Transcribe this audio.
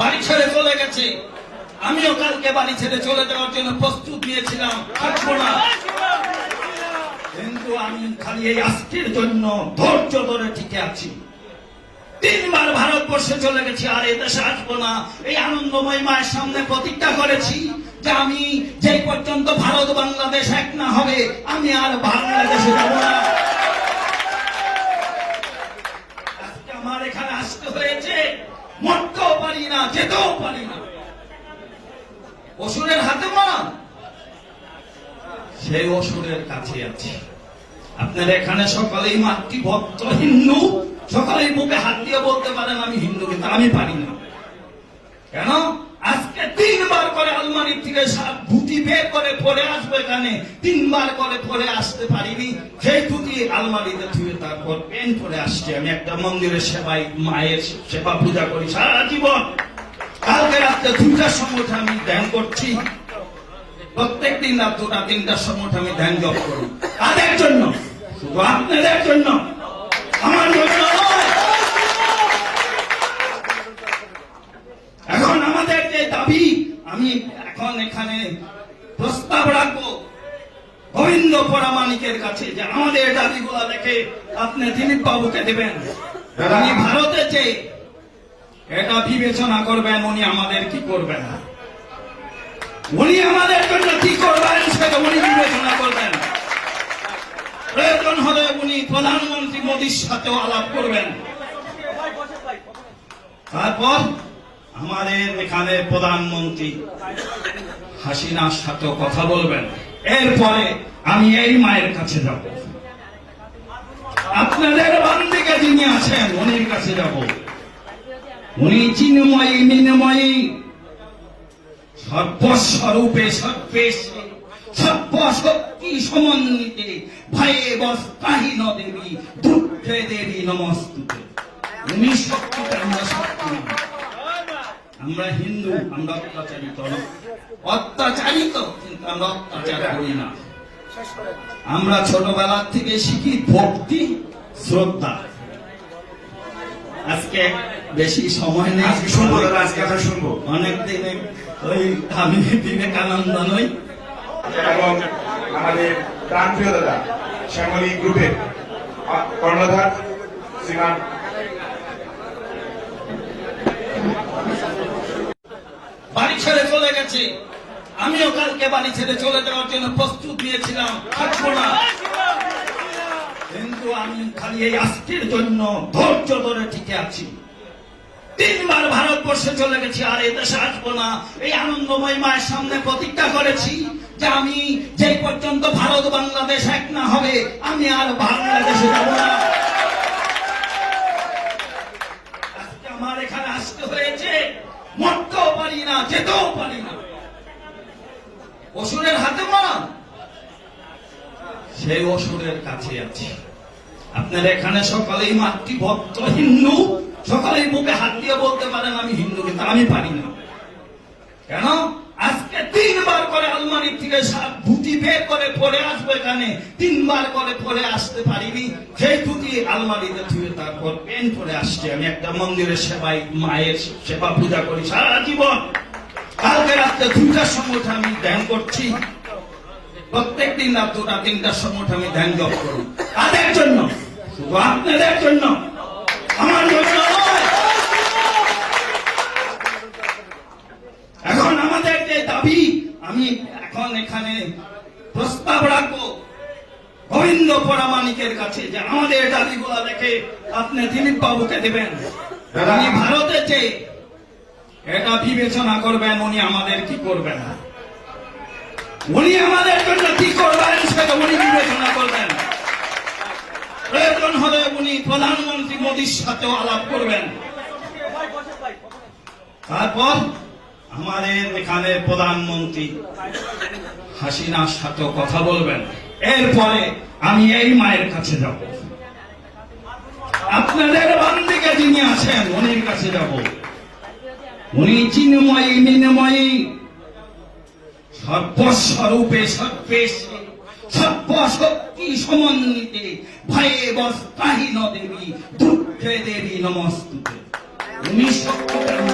বাড়ি ছেড়ে চলে গেছে। আমিও কালকে বাড়ি ছেড়ে চলে যাওয়ার জন্য প্রস্তুত নিয়েছিলাম। কিন্তু আমি খালি এই আজকের জন্য ধৈর্য ধরে টিকে আছি। তিনবার ভারতবর্ষে চলে গেছি, আর এদেশে আসব না। এই আনন্দময় মায়ের সামনে প্রতিজ্ঞা করেছি যে আমি যে পর্যন্ত ভারত বাংলাদেশ এক না হবে, আমি আর বাংলাদেশে যাব না আজকে আমার এখানে আসতে হয়েছে মরতেও পারি না যেতেও পারি না। অসুরের হাতে মরা। সেই অসুরের কাছে আছি। আপনার এখানে সকালেই মাতৃভক্ত হিন্দু? সকালেই বুকে হাত দিয়ে বলতে পারেন, আমি হিন্দু কিন্তু আমি পারি না। কেন? আজকে তিনবার করে আলমারির থেকে সাত ধুতি বের করে পরে আসবে এখানে। তিনবার করে পরে আসতে পারিনি। সেই ধুতি আলমারিতে ধুয়ে তারপর পেন পরে আসছি। আমি একটা মন্দিরের সেবাই মায়ের সেবা পূজা করি সারা জীবন। কালকে রাত্রে দুইটার সময় আমি ধ্যান করছি। প্রত্যেক দিন রাত দুটা তিনটার সময় আমি ধ্যান জপ করি কাদের জন্য, শুধু আপনাদের জন্য, আমার জন্য এখন আমাদের যে দাবি, আমি এখন এখানে প্রস্তাব রাখব গোবিন্দ পরামানিকের কাছে যে আমাদের দাবিগুলো দেখে আপনি দিলীপ বাবুকে দেবেন। উনি ভারতে যে এটা বিবেচনা করবেন, উনি আমাদের কি করবেন উনি আমাদের জন্য কি করবেন সেটা উনি বিবেচনা করবেন। প্রয়োজন হলে উনি প্রধানমন্ত্রী মোদীর সাথেও আলাপ করবেন। তারপর আমাদের এখানে প্রধানমন্ত্রী হাসিনার সাথেও কথা বলবেন। এরপরে আমি এই মায়ের কাছে যাব। আপনাদের বান্দিকে যিনি আছেন, উনির কাছে যাব। উনি চিন্ময়ী মিনময়ী সর্বস্বরূপে সর্বেশে, সর্বশক্তি সমন্বিতে ভয়ে দেবী, দুঃখে দেবী উনি শক্তিতে আমরা শক্তি আমরা হিন্দু, আমরা অত্যাচারিত অত্যাচারিত, কিন্তু আমরা অত্যাচার করি না। আমরা ছোটবেলা থেকে শিখি ভক্তি, শ্রদ্ধা। আজকে বেশি সময় নেই। আজকে শুনব দাদা আজকে আমরা শুনব। অনেক দিনে ওই আমি বিবেকানন্দ নই। এবং আমাদের প্রাণপ্রিয় দাদা শ্যামলী গ্রুপের কর্ণধার শ্রীমান বাড়ি ছেড়ে চলে গেছে। আমিও কালকে বাড়ি ছেড়ে চলে যাওয়ার জন্য প্রস্তুত নিয়েছিলাম। থাকব না। কিন্তু আমি খালি এই আজকের জন্য ধৈর্য ধরে টিকে আছি। তিনবার ভারতবর্ষে চলে গেছি আর এদেশে আসব না। এই আনন্দময় মায়ের সামনে প্রতিজ্ঞা করেছি যে আমি যে পর্যন্ত ভারত বাংলাদেশ এক না হবে, আমি আর বাংলাদেশে যাব না। আমার এখানে আসতে হয়েছে, মরতেও পারি না, যেতেও পারি না। অসুরের হাতে মরা, সেই অসুরের কাছে আছি। আপনার এখানে সকালেই মাতৃভক্ত হিন্দু, সকালেই বুকে হাত দিয়ে বলতে পারেন, আমি হিন্দু কিন্তু আমি পারি না। কেন? আজকে তিনবার করে আলমারির থেকে ধুতি বের করে পরে আসব এখানে। তিনবার করে পরে আসতে পারিনি। সেই ধুতি আলমারিতে ধুয়ে তারপর পেন পরে আসছি আমি। একটা মন্দিরের সেবাই মায়ের সেবা পূজা করি সারা জীবন। কালকে রাত্রে দুইটার সময় আমি ধ্যান করছি। প্রত্যেক দিন রাত দুটা তিনটার সময় আমি ধ্যান জপ করি। কাদের জন্য? শুধু আপনাদের জন্য। আমার জন্য এখন আমাদের যে দাবি আমি এখন এখানে প্রস্তাব রাখব গোবিন্দ পরামানিকের কাছে যে আমাদের দাবিগুলো দেখে আপনি দিলীপ বাবুকে দেবেন উনি ভারতে যে এটা বিবেচনা করবেন উনি আমাদের কি করবেন উনি আমাদের জন্য কি করবেন সেটা উনি বিবেচনা করবেন। প্রয়োজন হলে উনি প্রধানমন্ত্রী মোদীর সাথেও আলাপ করবেন। তারপর আমাদের এখানে প্রধানমন্ত্রী হাসিনার সাথেও কথা বলবেন। এরপরে আমি এই মায়ের কাছে যাব। আপনাদের বান্দিকে যিনি আছেন, উনির কাছে যাব। উনি চিন্ময়ী, মিনময়ী, সর্বস্বরূপে সর্বেশে সর্বশক্তি সমন্বিতে? ভয়ে বস কাহিন দেবী দুঃখে দেবী নমস্তুতে। আমরা